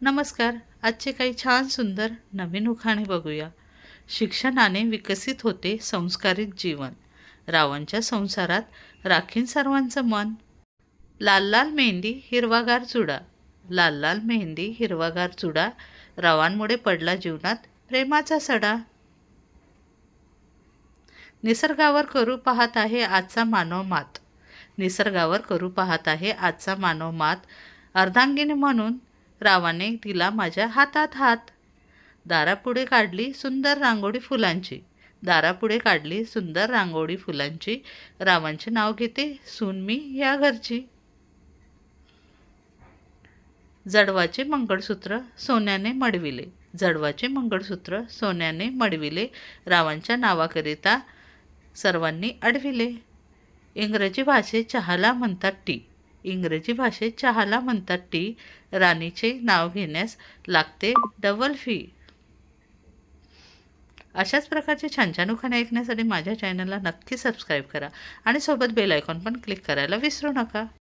नमस्कार. आजचे काही छान सुंदर नवीन उखाणे बघूया. शिक्षणाने विकसित होते संस्कारित जीवन. रावणच्या संसारात राखीन सर्वांचं मन. लाल लाल मेहंदी हिरवागार चुडा. लाल लाल मेहंदी हिरवागार चुडा रावांमुळे पडला जीवनात प्रेमाचा सडा. निसर्गावर करू पाहत आहे आजचा मानव मात. निसर्गावर करू पाहत आहे आजचा मानव मात. अर्धांगिनी म्हणून रावाने दिला माझ्या हातात हात. दारापुढे काढली सुंदर रांगोळी फुलांची. दारापुढे काढली सुंदर रांगोळी फुलांची. रावांचे नाव घेते सून मी या घरची. जडवाचे मंगळसूत्र सोन्याने मडविले. जडवाचे मंगळसूत्र सोन्याने मडविले. रावांच्या नावाकरिता सर्वांनी अडविले. इंग्रजी भाषेत चहाला म्हणतात टी इंग्रजी भाषेत चहाला म्हणतात टी राणीचे नाव घेण्यास लागते डबल फी. अशाच प्रकारचे छान छान उखाणे ऐकण्यासाठी माझ्या चॅनलला नक्की सबस्क्राईब करा आणि सोबत बेल आयकॉन पण क्लिक करायला विसरू नका.